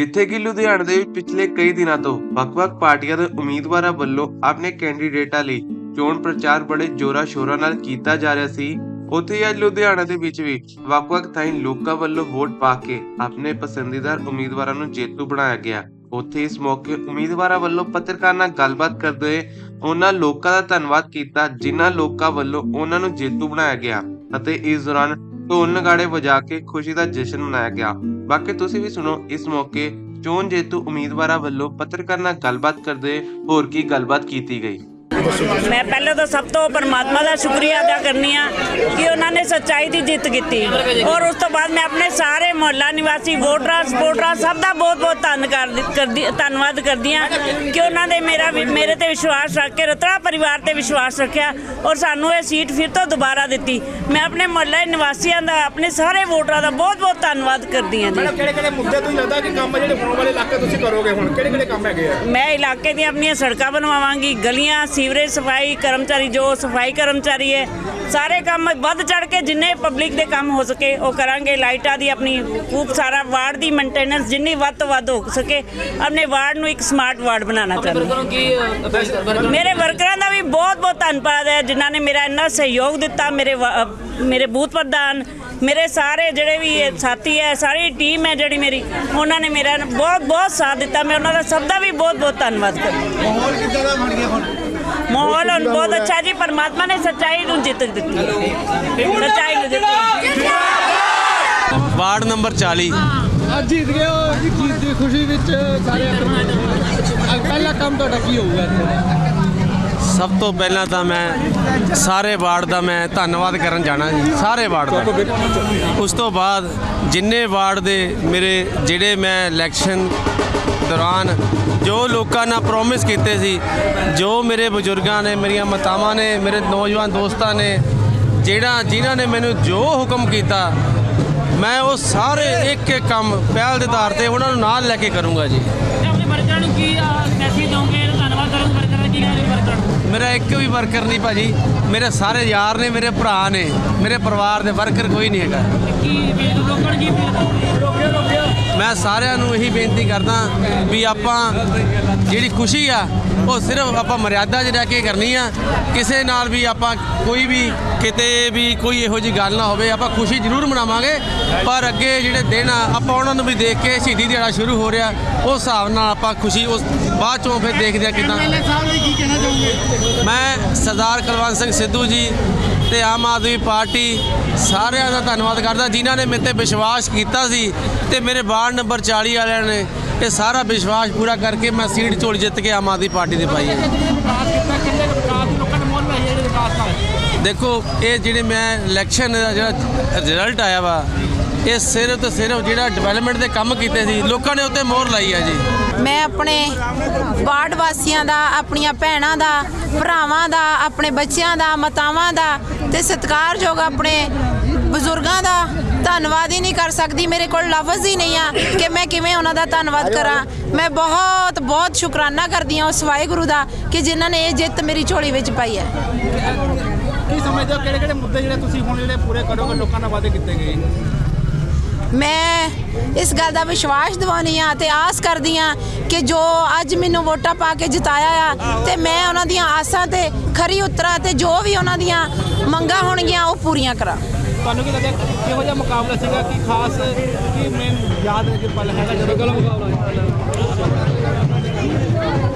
ਜਿੱਥੇ ਕਿ ਲੁਧਿਆਣਾ ਦੇ ਪਿਛਲੇ ਕਈ ਦਿਨਾਂ ਤੋਂ ਵੱਖ-ਵੱਖ ਪਾਰਟੀਆਂ ਦੇ ਉਮੀਦਵਾਰਾਂ ਵੱਲੋਂ ਆਪਣੇ ਕੈਂਡੀਡੇਟਾਂ ਲਈ ਚੋਣ ਪ੍ਰਚਾਰ ਬੜੇ ਜ਼ੋਰਾਂ ਸ਼ੋਰਾਂ ਨਾਲ ਕੀਤਾ ਜਾ ਰਿਹਾ ਸੀ। ਉੱਥੇ ਅੱਜ ਲੁਧਿਆਣਾ ਦੇ ਵਿੱਚ ਵੀ ਵੱਖ-ਵੱਖ ਥਾਈਂ ਲੋਕਾਂ ਵੱਲੋਂ ਵੋਟ ਪਾ ਕੇ ਆਪਣੇ ਪਸੰਦੀਦਾ ਉਮੀਦਵਾਰਾਂ ਨੂੰ ਜੇਤੂ ਬਣਾਇਆ ਗਿਆ। ਉੱਥੇ ਇਸ ਮੌਕੇ ਉਮੀਦਵਾਰਾਂ ਵੱਲੋਂ ਪੱਤਰਕਾਰਾਂ ਨਾਲ ਗੱਲਬਾਤ ਕਰਦੇ ਹੋਏ ਉਹਨਾਂ ਲੋਕਾਂ ਦਾ ਧੰਨਵਾਦ ਕੀਤਾ, ਜਿਨ੍ਹਾਂ ਲੋਕਾਂ ਵੱਲੋਂ ਉਹਨਾਂ ਨੂੰ ਜੇਤੂ ਬਣਾਇਆ ਗਿਆ ਅਤੇ ਇਸ ਦੌਰਾਨ ਢੋਲ ਨਗਾੜੇ ਵਜਾ ਕੇ ਖੁਸ਼ੀ ਦਾ ਜਸ਼ਨ ਮਨਾਇਆ ਗਿਆ। ਬਾਕੀ ਤੁਸੀਂ ਵੀ ਸੁਣੋ ਇਸ ਮੌਕੇ ਚੋਣ ਜੇਤੂ ਉਮੀਦਵਾਰਾਂ ਵੱਲੋਂ ਪੱਤਰਕਾਰਾਂ ਨਾਲ ਗੱਲਬਾਤ ਕਰਦੇ ਹੋਰ ਕੀ ਗੱਲਬਾਤ ਕੀਤੀ ਗਈ। ਮੈਂ ਪਹਿਲਾਂ ਤਾਂ ਸਭ ਤੋਂ ਪਰਮਾਤਮਾ ਦਾ ਸ਼ੁਕਰੀਆ ਅਦਾ ਕਰਨੀ ਆ ਕਿ ਉਹਨਾਂ ਨੇ ਸੱਚਾਈ ਦੀ ਜਿੱਤ ਕੀਤੀ। ਔਰ ਉਸ ਤੋਂ ਬਾਅਦ ਮੈਂ ਆਪਣੇ ਸਾਰੇ ਮੁਹੱਲਾ ਨਿਵਾਸੀ ਵੋਟਰਾਂ ਸਪੋਰਟਰਾਂ ਸਭ ਦਾ ਬਹੁਤ ਬਹੁਤ ਧੰਨ ਕਰਦੀ ਧੰਨਵਾਦ ਕਰਦੀ ਆ ਕਿ ਉਹਨਾਂ ਨੇ ਮੇਰਾ ਮੇਰੇ ਤੇ ਵਿਸ਼ਵਾਸ ਰੱਖ ਕੇ ਰਤੜਾ ਪਰਿਵਾਰ ਤੇ ਵਿਸ਼ਵਾਸ ਰੱਖਿਆ ਔਰ ਸਾਨੂੰ ਇਹ ਸੀਟ ਫਿਰ ਤੋਂ ਦੁਬਾਰਾ ਦਿੱਤੀ। ਮੈਂ ਆਪਣੇ ਮੁਹੱਲੇ ਨਿਵਾਸੀਆਂ ਦਾ ਆਪਣੇ ਸਾਰੇ ਵੋਟਰਾਂ ਦਾ ਬਹੁਤ ਬਹੁਤ ਧੰਨਵਾਦ ਕਰਦੀ ਹਾਂ ਜੀ। ਮੈਡਮ ਕਿਹੜੇ ਕਿਹੜੇ ਮੁੱਦੇ ਤੋਂ ਲੱਗਦਾ ਕਿ ਕੰਮ ਜਿਹੜੇ ਹੋਣ ਵਾਲੇ ਇਲਾਕੇ ਤੁਸੀਂ ਕਰੋਗੇ ਹੁਣ? ਕਿਹੜੇ ਕਿਹੜੇ ਕੰਮ ਹੈਗੇ ਆ? ਮੈਂ ਇਲਾਕੇ ਦੀਆਂ ਆਪਣੀਆਂ ਸੜਕਾਂ ਬਣਵਾਵਾਂਗੀ ਗਲੀਆਂ ਸੀਵਰੇਜ ਸਫ਼ਾਈ ਕਰਮਚਾਰੀ ਜੋ ਸਫ਼ਾਈ ਕਰਮਚਾਰੀ ਹੈ ਸਾਰੇ ਕੰਮ ਵੱਧ ਚੜ ਕੇ ਜਿੰਨੇ ਪਬਲਿਕ ਦੇ ਕੰਮ ਹੋ ਸਕੇ ਉਹ ਕਰਾਂਗੇ। ਲਾਈਟਾਂ ਦੀ ਆਪਣੀ ਖੂਬ ਸਾਰਾ ਵਾਰਡ ਦੀ ਮੇਨਟੇਨੈਂਸ ਜਿੰਨੀ ਵੱਧ ਤੋਂ ਵੱਧ ਹੋ ਸਕੇ ਆਪਣੇ ਵਾਰਡ ਨੂੰ ਇੱਕ ਸਮਾਰਟ ਵਾਰਡ ਬਣਾਉਣਾ ਚਾਹੁੰਦੇ ਮੇਰੇ ਵਰਕਰਾਂ ਦਾ ਵੀ ਬਹੁਤ ਬਹੁਤ ਧੰਨਵਾਦ ਹੈ ਜਿਨ੍ਹਾਂ ਨੇ ਮੇਰਾ ਇੰਨਾ ਸਹਿਯੋਗ ਦਿੱਤਾ ਮੇਰੇ ਮੇਰੇ ਬੂਥ ਪ੍ਰਧਾਨ ਮੇਰੇ ਸਾਰੇ ਜਿਹੜੇ ਵੀ ਸਾਥੀ ਹੈ ਸਾਰੀ ਟੀਮ ਹੈ ਜਿਹੜੀ ਮੇਰੀ ਉਹਨਾਂ ਨੇ ਮੇਰਾ ਬਹੁਤ ਬਹੁਤ ਸਾਥ ਦਿੱਤਾ। ਮੈਂ ਉਹਨਾਂ ਦਾ ਸਭ ਦਾ ਵੀ ਬਹੁਤ ਬਹੁਤ ਧੰਨਵਾਦ ਕਰਦੀ ਮਾਹੌਲ ਕਿੱਦਾਂ ਦਾ ਬਣ ਗਿਆ ਹੁਣ? ਮਾਹੌਲ ਹੁਣ ਬਹੁਤ ਅੱਛਾ ਜੀ ਪਰਮਾਤਮਾ ਨੇ ਸੱਚਾਈ ਨੂੰ ਜਿੱਤ ਦਿੱਤੀ ਸੱਚਾਈ ਨੂੰ ਦਿੱਤੀ ਵਾਰਡ ਨੰਬਰ 40 ਅੱਜ ਜਿੱਤ ਗਏ ਹੋ ਚੀਜ਼ ਦੀ ਖੁਸ਼ੀ ਵਿੱਚ ਸਾਰੇ ਪਹਿਲਾ ਕੰਮ ਤੁਹਾਡਾ ਕੀ ਹੋਊਗਾ ਇੱਥੇ? ਸਭ ਤੋਂ ਪਹਿਲਾਂ ਤਾਂ ਮੈਂ ਸਾਰੇ ਵਾਰਡ ਦਾ ਮੈਂ ਧੰਨਵਾਦ ਕਰਨ ਜਾਣਾ ਜੀ ਸਾਰੇ ਵਾਰਡ ਦਾ। ਉਸ ਤੋਂ ਬਾਅਦ ਜਿੰਨੇ ਵਾਰਡ ਦੇ ਮੇਰੇ ਜਿਹੜੇ ਮੈਂ ਇਲੈਕਸ਼ਨ ਦੌਰਾਨ ਜੋ ਲੋਕਾਂ ਨਾਲ ਪ੍ਰੋਮਿਸ ਕੀਤੇ ਸੀ ਜੋ ਮੇਰੇ ਬਜ਼ੁਰਗਾਂ ਨੇ ਮੇਰੀਆਂ ਮਾਤਾਵਾਂ ਨੇ ਮੇਰੇ ਨੌਜਵਾਨ ਦੋਸਤਾਂ ਨੇ ਜਿਹੜਾ ਜਿਨ੍ਹਾਂ ਨੇ ਮੈਨੂੰ ਜੋ ਹੁਕਮ ਕੀਤਾ ਮੈਂ ਉਹ ਸਾਰੇ ਇੱਕ ਇੱਕ ਕੰਮ ਪਹਿਲ ਦੇ ਆਧਾਰ ਤੇ ਉਹਨਾਂ ਨੂੰ ਨਾਲ ਲੈ ਕੇ ਕਰੂੰਗਾ ਜੀ। ਆਪਣੇ ਵਰਕਰਾਂ ਨੂੰ ਕੀ ਮੈਸੇਜ ਦੋਗੇ ਧੰਨਵਾਦ ਕਰੋ ਵਰਕਰਾਂ ਦਾ ਕੀ ਕਹੋਗੇ ਵਰਕਰਾਂ ਨੂੰ। ਮੇਰਾ ਇੱਕ ਵੀ ਵਰਕਰ ਨਹੀਂ ਭਾਜੀ ਮੇਰੇ ਸਾਰੇ ਯਾਰ ਨੇ ਮੇਰੇ ਭਰਾ ਨੇ ਮੇਰੇ ਪਰਿਵਾਰ ਦੇ ਵਰਕਰ ਕੋਈ ਨਹੀਂ ਹੈਗਾ। ਕੀ ਲੋਕਾਂ ਨੂੰ ਕੀ ਮੈਂ ਸਾਰਿਆਂ ਨੂੰ ਇਹੀ ਬੇਨਤੀ ਕਰਦਾ ਵੀ ਆਪਾਂ ਜਿਹੜੀ ਖੁਸ਼ੀ ਆ ਉਹ ਸਿਰਫ ਆਪਾਂ ਮਰਿਆਦਾ 'ਚ ਰਹਿ ਕੇ ਕਰਨੀ ਆ। ਕਿਸੇ ਨਾਲ ਵੀ ਆਪਾਂ ਕੋਈ ਵੀ ਕਿਤੇ ਵੀ ਕੋਈ ਇਹੋ ਜਿਹੀ ਗੱਲ ਨਾ ਹੋਵੇ ਆਪਾਂ ਖੁਸ਼ੀ ਜ਼ਰੂਰ ਮਨਾਵਾਂਗੇ। ਪਰ ਅੱਗੇ ਜਿਹੜੇ ਦਿਨ ਆ ਆਪਾਂ ਉਹਨਾਂ ਨੂੰ ਵੀ ਦੇਖ ਕੇ ਸ਼ਹੀਦੀ ਦਿਹਾੜਾ ਸ਼ੁਰੂ ਹੋ ਰਿਹਾ। ਉਸ ਹਿਸਾਬ ਨਾਲ ਆਪਾਂ ਖੁਸ਼ੀ ਉਸ ਬਾਅਦ ਚੋਂ ਫਿਰ ਦੇਖਦੇ ਆ ਕਿਦਾਂ। ਮੈਂ ਸਰਦਾਰ ਕੁਲਵੰਤ ਸਿੰਘ ਸਿੱਧੂ ਜੀ ਤੇ ਆਮ ਆਦਮੀ ਪਾਰਟੀ ਸਾਰਿਆਂ ਦਾ ਧੰਨਵਾਦ ਕਰਦਾ, ਜਿਨ੍ਹਾਂ ਨੇ ਮੇਰੇ ਤੇ ਵਿਸ਼ਵਾਸ ਕੀਤਾ ਸੀ ਤੇ ਮੇਰੇ ਵਾਰਡ ਨੰਬਰ 40 ਵਾਲਿਆਂ ਨੇ ਇਹ ਸਾਰਾ ਵਿਸ਼ਵਾਸ ਪੂਰਾ ਕਰਕੇ ਮੈਂ ਸੀਟ ਝੋਲੀ ਜਿੱਤ ਕੇ ਆਮ ਆਦਮੀ ਪਾਰਟੀ ਦੇ ਪਾਈ ਹੈ। ਦੇਖੋ, ਇਹ ਜਿਹੜੇ ਮੈਂ ਇਲੈਕਸ਼ਨ ਦਾ ਜਿਹੜਾ ਰਿਜ਼ਲਟ ਆਇਆ ਵਾ ਇਹ ਸਿਰਫ ਤੇ ਸਿਰਫ ਜਿਹੜਾ ਡਿਵੈਲਪਮੈਂਟ ਦੇ ਕੰਮ ਕੀਤੇ ਸੀ ਲੋਕਾਂ ਨੇ ਉੱਤੇ ਮੋਹਰ ਲਾਈ ਆ ਜੀ। ਮੈਂ ਆਪਣੇ ਵਾਰਡ ਵਾਸੀਆਂ ਦਾ ਆਪਣੀਆਂ ਭੈਣਾਂ ਦਾ ਭਰਾਵਾਂ ਦਾ ਆਪਣੇ ਬੱਚਿਆਂ ਦਾ ਮਾਤਾਵਾਂ ਦਾ ਤੇ ਸਤਿਕਾਰਯੋਗ ਆਪਣੇ ਬਜ਼ੁਰਗਾਂ ਦਾ ਧੰਨਵਾਦ ਹੀ ਨਹੀਂ ਕਰ ਸਕਦੀ। ਮੇਰੇ ਕੋਲ ਲਫ਼ਜ਼ ਹੀ ਨਹੀਂ ਆ ਕਿ ਮੈਂ ਕਿਵੇਂ ਉਹਨਾਂ ਦਾ ਧੰਨਵਾਦ ਕਰਾਂ। ਮੈਂ ਬਹੁਤ ਬਹੁਤ ਸ਼ੁਕਰਾਨਾ ਕਰਦੀ ਹਾਂ ਉਸ ਵਾਹਿਗੁਰੂ ਦਾ ਕਿ ਜਿਨ੍ਹਾਂ ਨੇ ਇਹ ਜਿੱਤ ਮੇਰੀ ਝੋਲੀ ਵਿੱਚ ਪਾਈ ਹੈ। ਕੀ ਸਮਝਦੇ ਹੋ ਕਿਹੜੇ ਕਿਹੜੇ ਮੁੱਦੇ ਜਿਹੜੇ ਤੁਸੀਂ ਹੁਣ ਜਿਹੜੇ ਪੂਰੇ ਕਰੋਗੇ ਲੋਕਾਂ ਨਾਲ ਵਾਅਦੇ ਕੀਤੇ ਗਏ? ਮੈਂ ਇਸ ਗੱਲ ਦਾ ਵਿਸ਼ਵਾਸ ਦਿਵਾਉਣੀ ਆ ਤੇ ਆਸ ਕਰਦੀ ਆ ਕਿ ਜੋ ਅੱਜ ਮੈਨੂੰ ਵੋਟਾਂ ਪਾ ਕੇ ਜਿਤਾਇਆ ਆ ਤੇ ਮੈਂ ਉਹਨਾਂ ਦੀਆਂ ਆਸਾਂ ਤੇ ਖਰੀ ਉਤਰਾ ਤੇ ਜੋ ਵੀ ਉਹਨਾਂ ਦੀਆਂ ਮੰਗਾਂ ਹੋਣਗੀਆਂ ਉਹ ਪੂਰੀਆਂ ਕਰਾਂ। ਤੁਹਾਨੂੰ ਕੀ ਲੱਗਦਾ ਕਿਹੋ ਜਿਹਾ ਮੁਕਾਬਲਾ ਸੀਗਾ? ਕਿ ਖਾਸ ਕੀ ਮੇਨ ਯਾਦ ਕਿ ਪਲ ਹੈਗਾ ਜਦੋਂ ਗੱਲ ਮੁਕਾਬਲਾ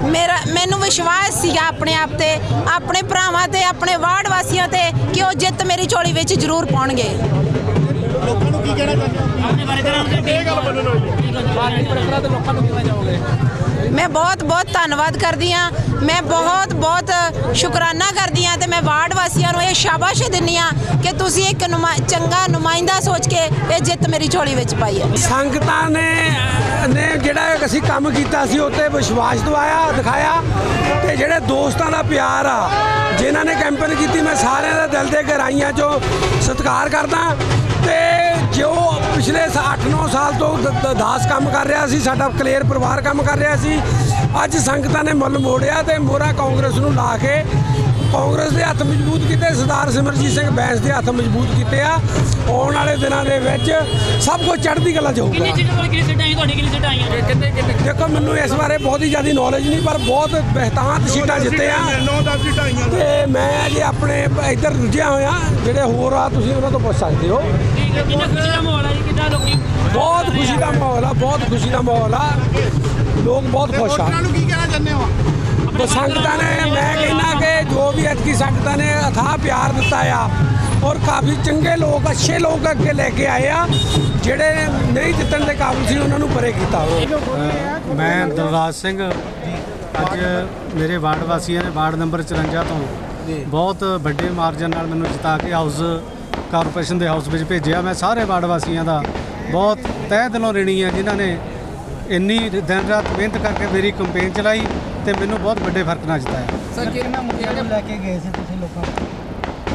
ਮੇਰਾ ਮੈਨੂੰ ਵਿਸ਼ਵਾਸ ਸੀਗਾ ਆਪਣੇ ਆਪ ਤੇ ਆਪਣੇ ਭਰਾਵਾਂ ਤੇ ਆਪਣੇ ਵਾਰਡ ਵਾਸੀਆਂ ਤੇ ਕਿ ਉਹ ਜਿੱਤ ਮੇਰੀ ਝੋਲੀ ਵਿੱਚ ਜ਼ਰੂਰ ਪਾਉਣਗੇ। ਲੋਕਾਂ ਨੂੰ ਕੀ ਕਹਿਣਾ ਚਾਹੁੰਦੇ ਮੈਂ ਬਹੁਤ ਬਹੁਤ ਧੰਨਵਾਦ ਕਰਦੀ ਆ ਮੈਂ ਬਹੁਤ ਬਹੁਤ ਸ਼ੁਕਰਾਨਾ ਕਰਦੀ ਆ ਤੇ ਮੈਂ ਵਾਰਡ ਵਾਸੀਆਂ ਨੂੰ ਇਹ ਸ਼ਾਬਾਸ਼ ਦਿੰਨੀ ਆ ਕਿ ਤੁਸੀਂ ਇੱਕ ਚੰਗਾ ਨੁਮਾਇੰਦਾ ਸੋਚ ਕੇ ਇਹ ਜਿੱਤ ਮੇਰੀ ਝੋਲੀ ਵਿੱਚ ਪਾਈ ਹੈ। ਸੰਗਤਾਂ ਨੇ ਨੇ ਜਿਹੜਾ ਅਸੀਂ ਕੰਮ ਕੀਤਾ ਸੀ ਉੱਤੇ ਵਿਸ਼ਵਾਸ ਦਵਾਇਆ ਦਿਖਾਇਆ ਤੇ ਜਿਹੜੇ ਦੋਸਤਾਂ ਦਾ ਪਿਆਰ ਆ ਜਿਨ੍ਹਾਂ ਨੇ ਕੈਂਪੇਨ ਕੀਤੀ ਮੈਂ ਸਾਰਿਆਂ ਦਾ ਦਿਲ ਦੇ ਗਹਿਰਾਈਆਂ 'ਚੋਂ ਸਤਿਕਾਰ ਕਰਦਾ ਤੇ ਜੋ ਪਿਛਲੇ 8-9 ਸਾਲ ਤੋਂ ਦਾਸ ਕੰਮ ਕਰ ਰਿਹਾ ਸੀ, ਸਾਡਾ ਕਲੇਰ ਪਰਿਵਾਰ ਕੰਮ ਕਰ ਰਿਹਾ ਸੀ, ਅੱਜ ਸੰਗਤਾਂ ਨੇ ਮੁੱਲ ਮੋੜਿਆ ਤੇ ਮੋਹਰਾ ਕਾਂਗਰਸ ਨੂੰ ਲਾ ਕੇ ਕਾਂਗਰਸ ਦੇ ਹੱਥ ਮਜ਼ਬੂਤ ਕੀਤੇ ਸਰਦਾਰ ਸਿਮਰਜੀਤ ਸਿੰਘ ਬੈਂਸ ਦੇ ਹੱਥ ਮਜ਼ਬੂਤ ਕੀਤੇ ਆ। ਆਉਣ ਵਾਲੇ ਦਿਨਾਂ ਦੇ ਵਿੱਚ ਸਭ ਕੁਝ ਚੜ੍ਹਦੀ ਕਲਾ ਚ ਹੋਊਗਾ। ਕਿੰਨੀ ਸੀਟਾਂ ਕਿੰਨੀ ਸੀਟਾਂ ਆਈਆਂ ਤੁਹਾਡੀ ਕਿੰਨੀ ਸੀਟਾਂ ਆਈਆਂ? ਕਿੰਨੇ ਕਿੰਨੇ ਦੇਖੋ ਮੈਨੂੰ ਇਸ ਬਾਰੇ ਬਹੁਤ ਹੀ ਜ਼ਿਆਦਾ ਨੌਲੇਜ ਨਹੀਂ ਪਰ ਬਹੁਤ ਬਿਹਤਾਂਤ ਸੀਟਾਂ ਜਿੱਤੇ ਆ 9-10 ਸੀਟਾਂ ਆਈਆਂ। ਤੇ ਮੈਂ ਜੇ ਆਪਣੇ ਇੱਧਰ ਰੁੱਝਿਆ ਹੋਇਆ ਜਿਹੜੇ ਹੋਰ ਆ ਤੁਸੀਂ ਉਹਨਾਂ ਤੋਂ ਪੁੱਛ ਸਕਦੇ ਹੋ। ਕਿੰਨਾ ਖੁਸ਼ੀ ਦਾ ਮਾਹੌਲ ਹੈ ਜੀ ਕਿੰਨਾ ਲੋਕੀ? ਬਹੁਤ ਖੁਸ਼ੀ ਦਾ ਮਾਹੌਲ ਆ ਬਹੁਤ ਖੁਸ਼ੀ ਦਾ ਮਾਹੌਲ ਆ। ਲੋਕ ਬਹੁਤ ਖੁਸ਼ ਆ। ਨੂੰ ਕੀ ਕਹਿਣਾ ਚਾਹੁੰਦੇ ਹੋ? ਸੰਗਤਾਂ ਨੇ ਮੈਂ ਕਹਿੰਦਾ ਕਿ ਜੋ ਵੀ ਅੱਜ ਕੀ ਸੰਗਤਾਂ ਨੇ ਅਥਾਹ ਪਿਆਰ ਦਿੱਤਾ ਆ ਔਰ ਕਾਫੀ ਚੰਗੇ ਲੋਕ ਅੱਛੇ ਲੋਕ ਅੱਗੇ ਲੈ ਕੇ ਆਏ ਆ ਜਿਹੜੇ ਨਹੀਂ ਜਿੱਤਣ ਦੇ ਕਾਬਿਲ ਸੀ ਉਹਨਾਂ ਨੂੰ ਪਰੇ ਕੀਤਾ ਮੈਂ ਦਲਰਾਜ ਸਿੰਘ ਅੱਜ ਮੇਰੇ ਵਾਰਡ ਵਾਸੀਆਂ ਨੇ ਵਾਰਡ ਨੰਬਰ 54 ਤੋਂ ਬਹੁਤ ਵੱਡੇ ਮਾਰਜਨ ਨਾਲ ਮੈਨੂੰ ਜਿਤਾ ਕੇ ਹਾਊਸ ਕਾਰਪੋਰੇਸ਼ਨ ਦੇ ਹਾਊਸ ਵਿੱਚ ਭੇਜਿਆ। ਮੈਂ ਸਾਰੇ ਵਾਰਡ ਵਾਸੀਆਂ ਦਾ ਬਹੁਤ ਤਹਿ ਦਿਲੋਂ ਰਿਣੀ ਹੈ ਜਿਨ੍ਹਾਂ ਨੇ ਇੰਨੀ ਦਿਨ ਰਾਤ ਮਿਹਨਤ ਕਰਕੇ ਮੇਰੀ ਕੰਪੇਨ ਚਲਾਈ। ਤੇ ਮੈਨੂੰ ਬਹੁਤ ਵੱਡੇ ਫ਼ਰਕ ਨਾਲ ਜਿਤਾਇਆ। ਸਰ ਕਿੰਨਾ ਮੁੱਦਿਆਂ ਦੇ ਲੈ ਕੇ ਗਏ ਸੀ ਤੁਸੀਂ ਲੋਕਾਂ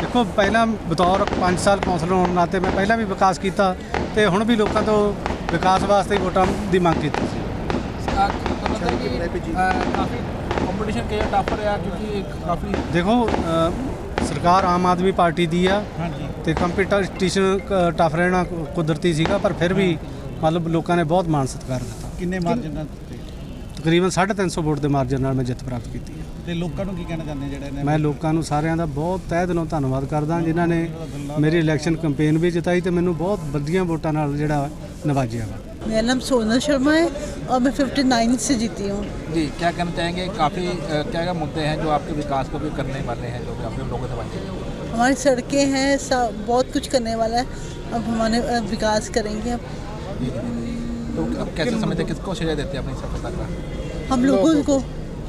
ਦੇਖੋ ਪਹਿਲਾਂ ਬਤੌਰ 5 ਸਾਲ ਕੌਂਸਲਰ ਹੋਣ ਨਾਤੇ ਮੈਂ ਪਹਿਲਾਂ ਵੀ ਵਿਕਾਸ ਕੀਤਾ ਤੇ ਹੁਣ ਵੀ ਲੋਕਾਂ ਤੋਂ ਵਿਕਾਸ ਵਾਸਤੇ ਹੀ ਵੋਟਾਂ ਦੀ ਮੰਗ ਕੀਤੀ ਸੀ। ਕਾਫੀ ਕੰਪੀਟੀਸ਼ਨ ਕਿਹਾ ਟਫ ਰਿਹਾ? ਕਿਉਂਕਿ ਕਾਫੀ ਦੇਖੋ ਅ, ਸਰਕਾਰ ਆਮ ਆਦਮੀ ਪਾਰਟੀ ਦੀ ਆ ਹਾਂਜੀ। ਤੇ ਕੰਪੀਟੀਸ਼ਨ ਟਫ ਰਹਿਣਾ ਕੁ- ਕੁਦਰਤੀ ਸੀਗਾ ਪਰ ਫਿਰ ਵੀ ਮਤਲਬ ਲੋਕਾਂ ਨੇ ਬਹੁਤ ਮਾਣ ਸਤਿਕਾਰ ਦਿੱਤਾ। ਕਿੰਨੇ ਮਾਰਜਨ ਨਾਲ ਤਕਰੀਬਨ 350 ਵੋਟ ਦੇ ਮਾਰਜਨ ਨਾਲ ਮੈਂ ਜਿੱਤ ਪ੍ਰਾਪਤ ਕੀਤੀ ਹੈ ਤੇ ਲੋਕਾਂ ਨੂੰ ਕੀ ਕਹਿਣਾ ਚਾਹੁੰਦੇ ਜਿਹੜੇ ਨੇ ਮੈਂ ਲੋਕਾਂ ਨੂੰ ਸਾਰਿਆਂ ਦਾ ਬਹੁਤ ਤਹਿ ਦਿਲੋਂ ਧੰਨਵਾਦ ਕਰਦਾ ਜਿਨ੍ਹਾਂ ਨੇ ਮੇਰੀ ਇਲੈਕਸ਼ਨ ਕੈਂਪੇਨ ਵੀ ਜਿਤਾਈ ਤੇ ਮੈਨੂੰ ਬਹੁਤ ਵੱਡੀਆਂ ਵੋਟਾਂ ਨਾਲ ਜਿਹੜਾ ਨਵਾਜਿਆ ਵਾ मेरा नाम सोनल शर्मा है और मैं 59 से जीती हूँ जी क्या कहना चाहेंगे काफ़ी क्या क्या मुद्दे हैं जो आपके विकास को भी करने वाले हैं जो भी आपने लोगों से बात की हमारी सड़कें हैं सब बहुत कुछ करने वाला है अब हमारे अ, विकास करेंगे अब तो अब कैसे समझते हैं किसको श्रेय देते हैं अपनी सफलता का? हम लोगों को।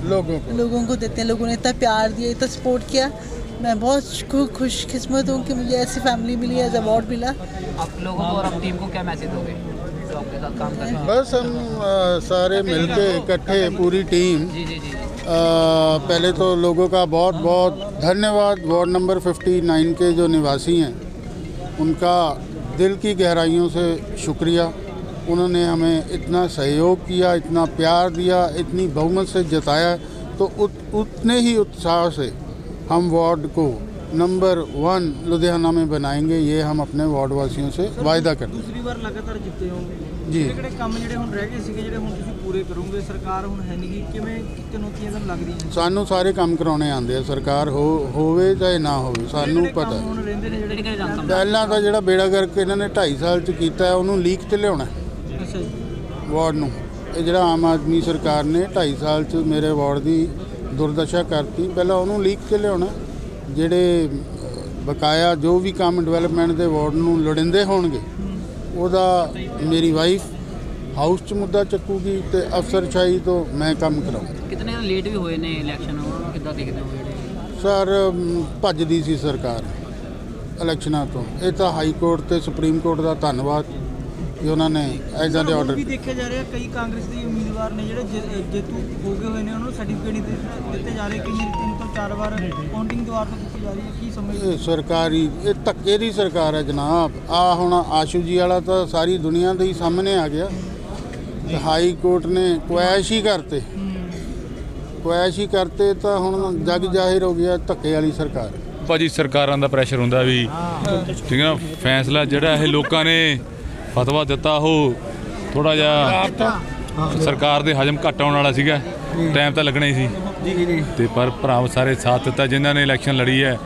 लोगों को। लोगों को देते हैं लोगों ने इतना प्यार दिया इतना सपोर्ट किया। मैं बहुत खुशकिस्मत हूँ कि मुझे ऐसी फैमिली मिली एज अवार्ड मिला। आप लोगों को और अब टीम को क्या मैसेज दोगे? बस हम सारे मिलके इकट्ठे पूरी टीम जी जी जी पहले तो लोगों का बहुत बहुत धन्यवाद। वार्ड नंबर 59 के जो निवासी हैं उनका दिल की गहराइयों से शुक्रिया। उन्होंने हमें इतना सहयोग किया इतना प्यार दिया इतनी बहुमत से जताया तो उत, उतने ही उत्साह से हम वार्ड को नंबर वन लुधियाना में बनाएंगे ये हम अपने वार्ड वासियों से वायदा करते हैं ਦੂਸਰੀ ਵਾਰ ਲਗਾਤਾਰ ਜਿੱਤੇ ਹੋ ਜੀ ਕਿਹੜੇ ਕੰਮ ਜਿਹੜੇ ਹੁਣ ਰਹਿ ਗਏ ਸੀਗੇ ਜਿਹੜੇ ਹੁਣ ਤੁਸੀਂ ਪੂਰੇ ਕਰੋਗੇ ਸਰਕਾਰ ਹੁਣ ਹੈ ਨਹੀਂ ਕਿਵੇਂ ਕੀ ਚੁਣੌਤੀਆਂ ਤੁਹਾਨੂੰ ਲੱਗਦੀਆਂ ਸਾਨੂੰ ਸਾਰੇ ਕੰਮ ਕਰਾਉਣੇ ਆਉਂਦੇ ਆ ਸਰਕਾਰ ਹੋ ਹੋਵੇ ਚਾਹੇ ਨਾ ਹੋਵੇ ਸਾਨੂੰ ਪਤਾ ਹੈ। ਹੁਣ ਰਹਿੰਦੇ ਨੇ ਜਿਹੜੇ ਕਿਹੜੇ ਕਿਹੜੇ ਕੰਮ ਪਹਿਲਾਂ ਤਾਂ ਜਿਹੜਾ ਬੇੜਾ ਕਰਕੇ ਇਹਨਾਂ ਨੇ 2.5 ਸਾਲ ਚ ਕੀਤਾ ਹੈ ਉਹਨੂੰ ਲੀਕ ਤੇ ਲਿਆਉਣਾ ਹੈ ਅੱਛਾ ਜੀ। ਵਾਰਡ ਨੂੰ। ਇਹ ਜਿਹੜਾ ਆਮ ਆਦਮੀ ਸਰਕਾਰ ਨੇ 2.5 ਸਾਲ ਚ ਮੇਰੇ ਵਾਰਡ ਦੀ ਦੁਰਦਸ਼ਾ ਕਰਤੀ ਪਹਿਲਾਂ ਉਹਨੂੰ ਲੀਕ ਤੇ ਲਿਆਉਣਾ ਜਿਹੜੇ ਬਕਾਇਆ ਜੋ ਵੀ ਕੰਮ ਡਿਵੈਲਪਮੈਂਟ ਦੇ ਵਾਰਡ ਨੂੰ ਲੋੜਿੰਦੇ ਹੋਣਗੇ ਉਹਦਾ ਮੇਰੀ ਵਾਈਫ ਹਾਊਸ ਚ ਮੁੱਦਾ ਚੱਕੂਗੀ ਤੇ ਅਫਸਰਸ਼ਾਹੀ ਤੋਂ ਮੈਂ ਕੰਮ ਕਰਾਉਂਗਾ ਕਿਤਨੇ ਲੇਟ ਵੀ ਹੋਏ ਨੇ ਇਲੈਕਸ਼ਨ ਕਿੱਦਾਂ ਦੇਖਦੇ ਹੋ ਜਿਹੜੇ? ਸਰ ਭੱਜਦੀ ਸੀ ਸਰਕਾਰ ਇਲੈਕਸ਼ਨਾਂ ਤੋਂ। ਇਹ ਤਾਂ ਹਾਈ ਕੋਰਟ ਤੇ ਸੁਪਰੀਮ ਕੋਰਟ ਦਾ ਧੰਨਵਾਦ। ਕਿ ਉਹਨਾਂ ਨੇ ਐਦਾਂ ਦੇ ਆਰਡਰ ਵੀ ਦੇਖਿਆ ਜਾ ਰਿਹਾ ਕਈ ਕਾਂਗਰਸ ਦੇ ਉਮੀਦਵਾਰ ਨੇ ਜਿਹੜੇ ਜੇ- ਜੇਤੂ ਹੋ ਗਏ ਹੋਏ ਨੇ ਉਹਨਾਂ ਨੂੰ ਸਰਟੀਫਿਕੇਟ ਨਹੀਂ ਦਿੱਤੇ- ਦਿੱਤੇ ਜਾ ਰਹੇ ਕਈਆਂ ਦੀ ਤਿੰਨ ਤੋਂ ਚਾਰ ਵਾਰ ਕਾਊਂਟਿੰਗ ਦੁਆਰ ਤੋਂ ਕੀਤੀ ਜਾ ਰਹੀ ਹੈ ਕੀ ਸਮਝਦੇ ਇਹ ਸਰਕਾਰੀ ਇਹ ਧੱਕੇ ਦੀ ਸਰਕਾਰ ਹੈ ਜਨਾਬ। ਆ ਹੁਣ ਆਸ਼ੂ ਜੀ ਵਾਲਾ ਤਾਂ ਸਾਰੀ ਦੁਨੀਆ ਦੇ ਹੀ ਸਾਹਮਣੇ ਆ ਗਿਆ। ਤੇ ਹਾਈ ਕੋਰਟ ਨੇ ਕੁਐਸ਼ ਹੀ ਕਰਤੇ। ਕੁਐਸ਼ ਹੀ ਕਰਤੇ ਤਾਂ ਹੁਣ ਜੱਗ ਜ਼ਾਹਿਰ ਹੋ ਗਿਆ ਧੱਕੇ ਵਾਲੀ ਸਰਕਾਰ। ਭਾਜੀ ਸਰਕਾਰਾਂ ਦਾ ਪ੍ਰੈਸ਼ਰ ਹੁੰਦਾ ਵੀ ਠੀਕ ਹੈ ਨਾ ਫੈਸਲਾ ਜਿਹੜਾ ਇਹ ਲੋਕਾਂ ਨੇ ਫਤਵਾ ਦਿੱਤਾ ਉਹ ਥੋੜਾ ਜਿਹਾ ਸਰਕਾਰ ਦੇ ਹਜਮ ਘੱਟ ਆਉਣ ਵਾਲਾ ਸੀਗਾ। ਟਾਈਮ ਤਾਂ ਲੱਗਣਾ ਹੀ ਸੀ। ਜੀ ਜੀ ਤੇ ਪਰ ਭਰਾਵ ਸਾਰੇ ਸਾਥ ਦਿੱਤਾ। ਜਿਨ੍ਹਾਂ ਨੇ ਇਲੈਕਸ਼ਨ ਲੜੀ ਹੈ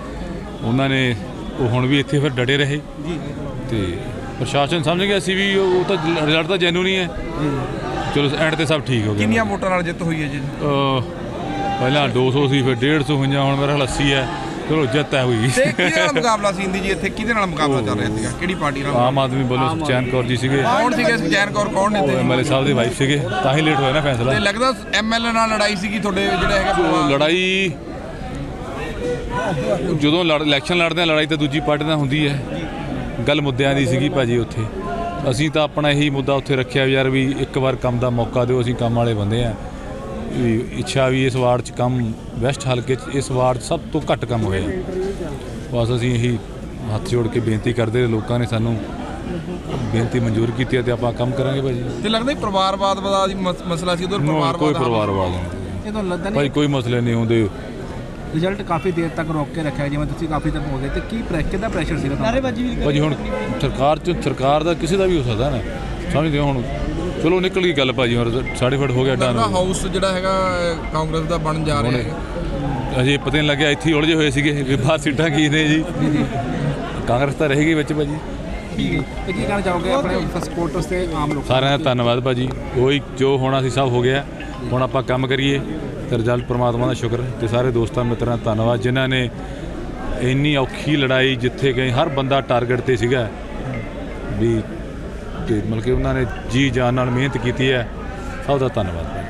ਉਹਨਾਂ ਨੇ ਉਹ ਹੁਣ ਵੀ ਇੱਥੇ ਫਿਰ ਡਟੇ ਰਹੇ। ਤੇ ਪ੍ਰਸ਼ਾਸਨ ਸਮਝ ਗਿਆ ਸੀ ਵੀ ਉਹ ਤਾਂ ਰਿਜ਼ਲਟ ਤਾਂ ਜੈਨੂਨ ਹੀ ਹੈ। ਚਲੋ ਐਂਡ ਤੇ ਸਭ ਠੀਕ ਹੋ ਗਿਆ। ਕਿੰਨੀਆਂ ਵੋਟਾਂ ਨਾਲ ਜਿੱਤ ਹੋਈ ਹੈ ਜੀ? ਪਹਿਲਾਂ 200 ਸੀ ਫਿਰ 150 ਹੋਈਆਂ ਹੁਣ ਮੇਰਾ ਖਿਆਲ 80 ਹੈ। ਚਲੋ ਜਿੱਤ ਹੈ ਹੋਈ। ਤੇ ਕਿਹਦੇ ਨਾਲ ਮੁਕਾਬਲਾ ਸੀ ਇੰਦੀ ਜੀ? ਇੱਥੇ ਕਿਹਦੇ ਨਾਲ ਮੁਕਾਬਲਾ ਚੱਲ ਰਿਹਾ ਸੀਗਾ? ਕਿਹੜੀ ਪਾਰਟੀ ਨਾਲ? ਆਮ ਆਦਮੀ ਵੱਲੋਂ ਸੁਖਚੈਨ ਕੌਰ ਜੀ ਸੀਗੇ। ਕੌਣ ਸੀਗੇ? ਸੁਖਚੈਨ ਕੌਰ ਕੌਣ ਨੇ ਤੇ ਐਮਐਲਏ ਸਾਹਿਬ ਦੇ ਵਾਈਫ ਸੀਗੇ। ਤਾਂ ਹੀ ਲੇਟ ਹੋਇਆ ਨਾ ਫੈਸਲਾ। ਤੇ ਲੱਗਦਾ ਐਮਐਲਏ ਨਾਲ ਲੜਾਈ ਸੀਗੀ ਤੁਹਾਡੇ ਜਿਹੜਾ ਹੈਗਾ ਲੜਾਈ ਜਦੋਂ ਲੜ ਇਲੈਕਸ਼ਨ ਲੜਦੇ ਆ ਲੜਾਈ ਤਾਂ ਦੂਜੀ ਪਾਰਟੀ ਨਾਲ ਹੁੰਦੀ ਹੈ। ਗੱਲ ਮੁੱਦਿਆਂ ਦੀ ਸੀਗੀ ਭਾਜੀ ਉੱਥੇ। ਅਸੀਂ ਤਾਂ ਆਪਣਾ ਇਹੀ ਮੁੱਦਾ ਉੱਥੇ ਰੱਖਿਆ ਵੀ ਯਾਰ ਵੀ ਇੱਕ ਵਾਰ ਕੰਮ ਦਾ ਮੌਕਾ ਦਿਓ ਅਸੀਂ ਕੰਮ ਵਾਲੇ ਬੰਦੇ ਆ ਇੱਛਾ ਵੀ ਇਸ ਵਾਰਡ 'ਚ ਕੰਮ ਵੈਸਟ ਹਲਕੇ 'ਚ ਇਸ ਵਾਰਡ 'ਚ ਸਭ ਤੋਂ ਘੱਟ ਕੰਮ ਹੋਇਆ। ਬਸ ਅਸੀਂ ਇਹੀ ਹੱਥ ਜੋੜ ਕੇ ਬੇਨਤੀ ਕਰਦੇ ਲੋਕਾਂ ਨੇ ਸਾਨੂੰ ਬੇਨਤੀ ਮਨਜ਼ੂਰ ਕੀਤੀ ਹੈ ਤੇ ਆਪਾਂ ਕੰਮ ਕਰਾਂਗੇ ਭਾਜੀ ਤੇ ਲੱਗਦਾ ਹੀ ਪਰਿਵਾਰਵਾਦ ਦਾ ਮਸਲਾ ਸੀ ਉਧਰ ਕੋਈ ਪਰਿਵਾਰਵਾਦ ਪਰਿਵਾਰਵਾਦ ਨਹੀਂ ਇਹ ਤਾਂ ਲੱਗਦਾ ਭਾਈ ਕੋਈ ਮਸਲੇ ਨਹੀਂ ਹੁੰਦੇ। ਰਿਜ਼ਲਟ ਕਾਫੀ ਦੇਰ ਤੱਕ ਰੋਕ ਕੇ ਰੱਖਿਆ ਜਿਵੇਂ ਤੁਸੀਂ ਕਾਫੀ ਤੱਕ ਹੋ ਗਏ ਤੇ ਕੀ ਪ੍ਰੈ ਕਿਹਦਾ ਪ੍ਰੈਸ਼ਰ ਸੀਗਾ ਤੁਹਾਨੂੰ? ਨਾਰੇਬਾਜ਼ੀ ਵੀ ਭਾਜੀ ਹੁਣ ਸਰਕਾਰ ਚ ਸਰਕਾਰ ਦਾ ਕਿਸੇ ਦਾ ਵੀ ਹੋ ਸਕਦਾ ਨਾ। ਸਮਝਦੇ ਹੋ ਹੁਣ ਚਲੋ ਨਿਕਲ ਗਈ ਗੱਲ ਭਾਜੀ ਹੁਣ ਸਰਟੀਫਾਈਡ ਹੋ ਗਿਆ ਡਨ ਹਾਊਸ ਜਿਹੜਾ ਹੈਗਾ ਕਾਂਗਰਸ ਦਾ ਬਣ ਜਾ ਰਿਹਾ ਹੈ ਅਜੇ ਪਤਾ ਨਹੀਂ ਲੱਗਿਆ ਇੱਥੇ ਹੀ ਉਲਝੇ ਹੋਏ ਸੀਗੇ ਵੀ ਬਾਹਰ ਸੀਟਾਂ ਕੀ ਨੇ ਜੀ। ਕਾਂਗਰਸ ਤਾਂ ਰਹੇਗੀ ਵਿੱਚ ਭਾਜੀ। ਠੀਕ ਹੈ ਤੇ ਕੀ ਕਹਿਣਾ ਚਾਹੋਗੇ ਆਪਣੇ ਸਪੋਰਟਰਸ ਤੇ ਆਮ ਲੋਕਾਂ ਸਾਰਿਆਂ ਦਾ ਧੰਨਵਾਦ ਭਾਜੀ। ਉਹੀ ਜੋ ਹੋਣਾ ਸੀ ਸਭ ਹੋ ਗਿਆ। ਹੁਣ ਆਪਾਂ ਕੰਮ ਕਰੀਏ। ਤੇ ਰਿਜ਼ਲਟ ਪ੍ਰਮਾਤਮਾ ਦਾ ਸ਼ੁਕਰ ਤੇ ਸਾਰੇ ਦੋਸਤਾਂ ਮਿੱਤਰਾਂ ਦਾ ਧੰਨਵਾਦ ਜਿਨ੍ਹਾਂ ਨੇ ਇੰਨੀ ਔਖੀ ਲੜਾਈ ਜਿੱਥੇ ਗਏ ਹਰ ਬੰਦਾ ਟਾਰਗੇਟ ਤੇ ਸੀਗਾ। ਵੀ ਤੇ ਮਤਲਬ ਕਿ ਉਹਨਾਂ ਨੇ ਜੀ ਜਾਨ ਨਾਲ ਮਿਹਨਤ ਕੀਤੀ ਹੈ। ਸਭ ਦਾ ਧੰਨਵਾਦ।